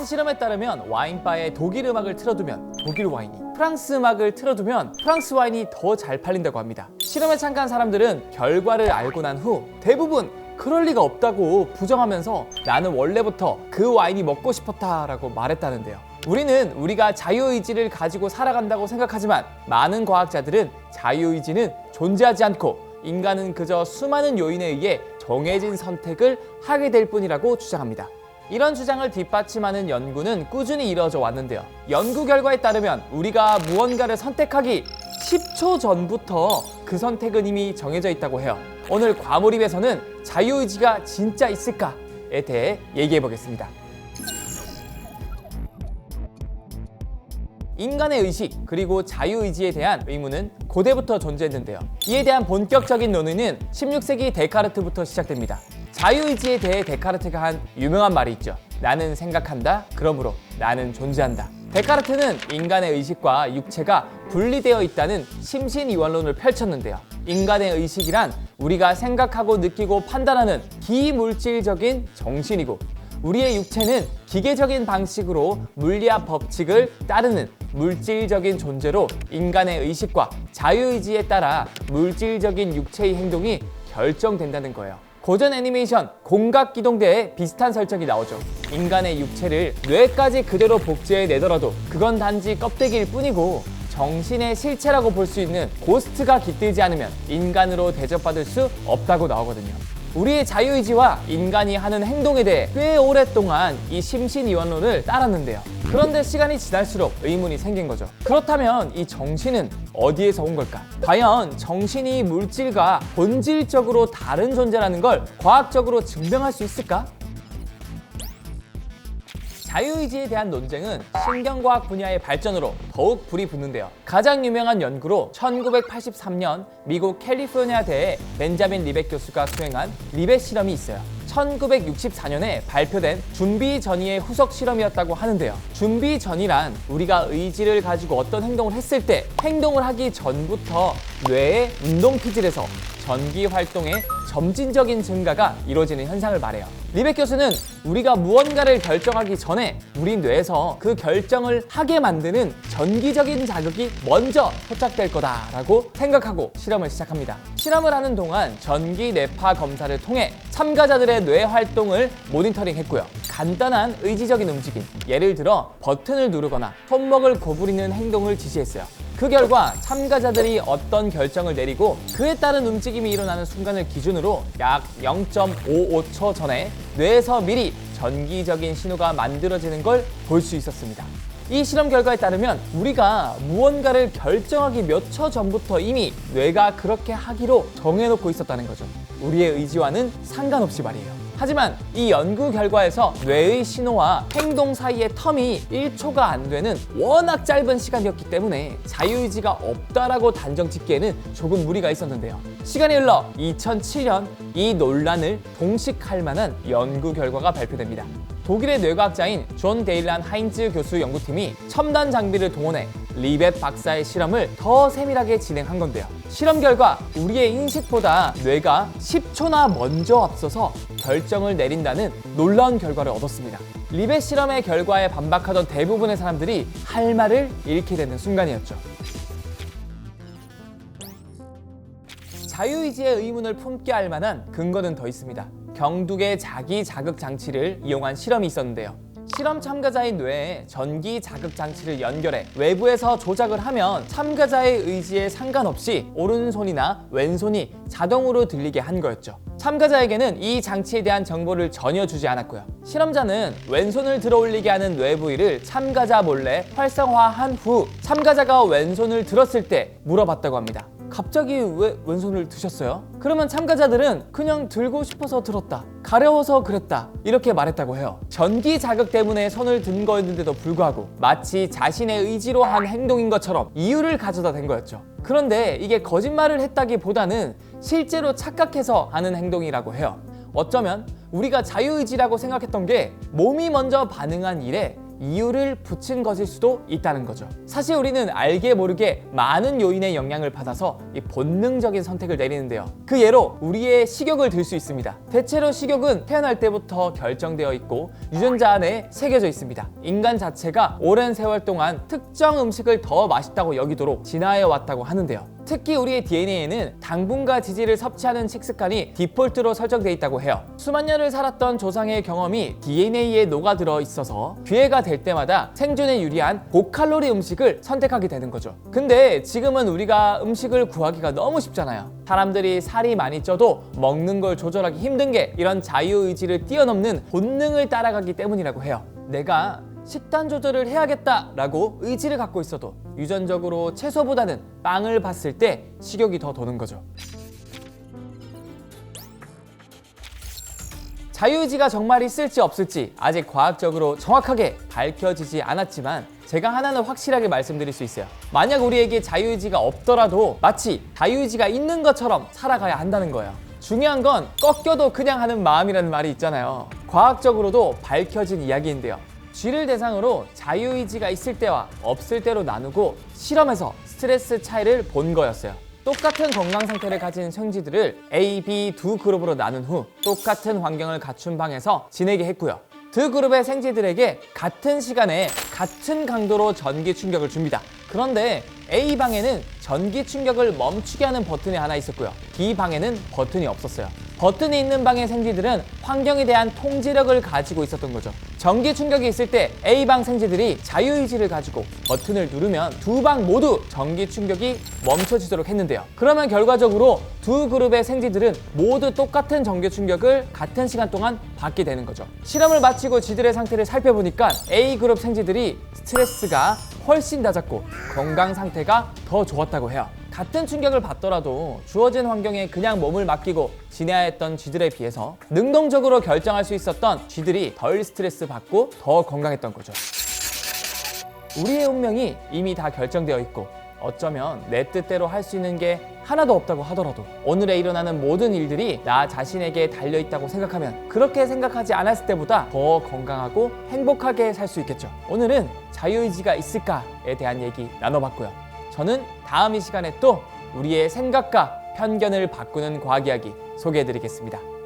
한 실험에 따르면 와인바에 독일 음악을 틀어두면 독일 와인이 프랑스 음악을 틀어두면 프랑스 와인이 더 잘 팔린다고 합니다. 실험에 참가한 사람들은 결과를 알고 난 후 대부분 그럴 리가 없다고 부정하면서 나는 원래부터 그 와인이 먹고 싶었다라고 말했다는데요. 우리는 우리가 자유의지를 가지고 살아간다고 생각하지만 많은 과학자들은 자유의지는 존재하지 않고 인간은 그저 수많은 요인에 의해 정해진 선택을 하게 될 뿐이라고 주장합니다. 이런 주장을 뒷받침하는 연구는 꾸준히 이루어져 왔는데요. 연구 결과에 따르면 우리가 무언가를 선택하기 10초 전부터 그 선택은 이미 정해져 있다고 해요. 오늘 과몰입에서는 자유의지가 진짜 있을까에 대해 얘기해 보겠습니다. 인간의 의식 그리고 자유의지에 대한 의문은 고대부터 존재했는데요. 이에 대한 본격적인 논의는 16세기 데카르트부터 시작됩니다. 자유의지에 대해 데카르트가 한 유명한 말이 있죠. 나는 생각한다. 그러므로 나는 존재한다. 데카르트는 인간의 의식과 육체가 분리되어 있다는 심신이원론을 펼쳤는데요. 인간의 의식이란 우리가 생각하고 느끼고 판단하는 비물질적인 정신이고 우리의 육체는 기계적인 방식으로 물리학 법칙을 따르는 물질적인 존재로 인간의 의식과 자유의지에 따라 물질적인 육체의 행동이 결정된다는 거예요. 고전 애니메이션 공각기동대에 비슷한 설정이 나오죠. 인간의 육체를 뇌까지 그대로 복제해 내더라도 그건 단지 껍데기일 뿐이고 정신의 실체라고 볼 수 있는 고스트가 깃들지 않으면 인간으로 대접받을 수 없다고 나오거든요. 우리의 자유의지와 인간이 하는 행동에 대해 꽤 오랫동안 이 심신이원론을 따랐는데요. 그런데 시간이 지날수록 의문이 생긴 거죠. 그렇다면 이 정신은 어디에서 온 걸까? 과연 정신이 물질과 본질적으로 다른 존재라는 걸 과학적으로 증명할 수 있을까? 자유의지에 대한 논쟁은 신경과학 분야의 발전으로 더욱 불이 붙는데요. 가장 유명한 연구로 1983년 미국 캘리포니아 대의 벤자민 리벳 교수가 수행한 리벳 실험이 있어요. 1964년에 발표된 준비 전이의 후속 실험이었다고 하는데요. 준비 전이란 우리가 의지를 가지고 어떤 행동을 했을 때 행동을 하기 전부터 뇌의 운동 피질에서 전기 활동의 점진적인 증가가 이루어지는 현상을 말해요. 리벳 교수는 우리가 무언가를 결정하기 전에 우리 뇌에서 그 결정을 하게 만드는 전기적인 자극이 먼저 포착될 거다라고 생각하고 실험을 시작합니다. 실험을 하는 동안 전기 뇌파 검사를 통해 참가자들의 뇌 활동을 모니터링했고요. 간단한 의지적인 움직임, 예를 들어 버튼을 누르거나 손목을 고부리는 행동을 지시했어요. 그 결과 참가자들이 어떤 결정을 내리고 그에 따른 움직임이 일어나는 순간을 기준으로 약 0.55초 전에 뇌에서 미리 전기적인 신호가 만들어지는 걸 볼 수 있었습니다. 이 실험 결과에 따르면 우리가 무언가를 결정하기 몇 초 전부터 이미 뇌가 그렇게 하기로 정해놓고 있었다는 거죠. 우리의 의지와는 상관없이 말이에요. 하지만 이 연구 결과에서 뇌의 신호와 행동 사이의 텀이 1초가 안 되는 워낙 짧은 시간이었기 때문에 자유의지가 없다라고 단정 짓기에는 조금 무리가 있었는데요. 시간이 흘러 2007년 이 논란을 동식할 만한 연구 결과가 발표됩니다. 독일의 뇌과학자인 존 데일란 하인즈 교수 연구팀이 첨단 장비를 동원해 리벳 박사의 실험을 더 세밀하게 진행한 건데요. 실험 결과 우리의 인식보다 뇌가 10초나 먼저 앞서서 결정을 내린다는 놀라운 결과를 얻었습니다. 리벳 실험의 결과에 반박하던 대부분의 사람들이 할 말을 잃게 되는 순간이었죠. 자유의지의 의문을 품게 할 만한 근거는 더 있습니다. 경둑의 자기 자극 장치를 이용한 실험이 있었는데요. 실험 참가자의 뇌에 전기 자극 장치를 연결해 외부에서 조작을 하면 참가자의 의지에 상관없이 오른손이나 왼손이 자동으로 들리게 한 거였죠. 참가자에게는 이 장치에 대한 정보를 전혀 주지 않았고요. 실험자는 왼손을 들어 올리게 하는 뇌 부위를 참가자 몰래 활성화한 후 참가자가 왼손을 들었을 때 물어봤다고 합니다. 갑자기 왜 왼손을 드셨어요? 그러면 참가자들은 그냥 들고 싶어서 들었다. 가려워서 그랬다. 이렇게 말했다고 해요. 전기 자극 때문에 손을 든 거였는데도 불구하고 마치 자신의 의지로 한 행동인 것처럼 이유를 가져다 댄 거였죠. 그런데 이게 거짓말을 했다기보다는 실제로 착각해서 하는 행동이라고 해요. 어쩌면 우리가 자유의지라고 생각했던 게 몸이 먼저 반응한 일에 이유를 붙인 것일 수도 있다는 거죠. 사실 우리는 알게 모르게 많은 요인의 영향을 받아서 이 본능적인 선택을 내리는데요. 그 예로 우리의 식욕을 들 수 있습니다. 대체로 식욕은 태어날 때부터 결정되어 있고 유전자 안에 새겨져 있습니다. 인간 자체가 오랜 세월 동안 특정 음식을 더 맛있다고 여기도록 진화해 왔다고 하는데요. 특히 우리의 DNA에는 당분과 지질을 섭취하는 식습관이 디폴트로 설정되어 있다고 해요. 수만 년을 살았던 조상의 경험이 DNA에 녹아들어 있어서 기회가 될 때마다 생존에 유리한 고칼로리 음식을 선택하게 되는 거죠. 근데 지금은 우리가 음식을 구하기가 너무 쉽잖아요. 사람들이 살이 많이 쪄도 먹는 걸 조절하기 힘든 게 이런 자유의지를 뛰어넘는 본능을 따라가기 때문이라고 해요. 내가 식단 조절을 해야겠다라고 의지를 갖고 있어도 유전적으로 채소보다는 빵을 봤을 때 식욕이 더 도는 거죠. 자유의지가 정말 있을지 없을지 아직 과학적으로 정확하게 밝혀지지 않았지만 제가 하나는 확실하게 말씀드릴 수 있어요. 만약 우리에게 자유의지가 없더라도 마치 자유의지가 있는 것처럼 살아가야 한다는 거예요. 중요한 건 꺾여도 그냥 하는 마음이라는 말이 있잖아요. 과학적으로도 밝혀진 이야기인데요. 쥐를 대상으로 자유의지가 있을 때와 없을 때로 나누고 실험에서 스트레스 차이를 본 거였어요. 똑같은 건강 상태를 가진 생쥐들을 A, B 두 그룹으로 나눈 후 똑같은 환경을 갖춘 방에서 지내게 했고요. 두 그룹의 생쥐들에게 같은 시간에 같은 강도로 전기 충격을 줍니다. 그런데 A 방에는 전기 충격을 멈추게 하는 버튼이 하나 있었고요. B 방에는 버튼이 없었어요. 버튼이 있는 방의 생쥐들은 환경에 대한 통제력을 가지고 있었던 거죠. 전기 충격이 있을 때 A방 생쥐들이 자유의지를 가지고 버튼을 누르면 두 방 모두 전기 충격이 멈춰지도록 했는데요. 그러면 결과적으로 두 그룹의 생쥐들은 모두 똑같은 전기 충격을 같은 시간 동안 받게 되는 거죠. 실험을 마치고 쥐들의 상태를 살펴보니까 A 그룹 생쥐들이 스트레스가 훨씬 낮았고 건강 상태가 더 좋았다고 해요. 같은 충격을 받더라도 주어진 환경에 그냥 몸을 맡기고 지내야 했던 쥐들에 비해서 능동적으로 결정할 수 있었던 쥐들이 덜 스트레스 받고 더 건강했던 거죠. 우리의 운명이 이미 다 결정되어 있고 어쩌면 내 뜻대로 할 수 있는 게 하나도 없다고 하더라도 오늘에 일어나는 모든 일들이 나 자신에게 달려 있다고 생각하면 그렇게 생각하지 않았을 때보다 더 건강하고 행복하게 살 수 있겠죠. 오늘은 자유의지가 있을까에 대한 얘기 나눠봤고요. 저는 다음 이 시간에 또 우리의 생각과 편견을 바꾸는 과학 이야기 소개해드리겠습니다.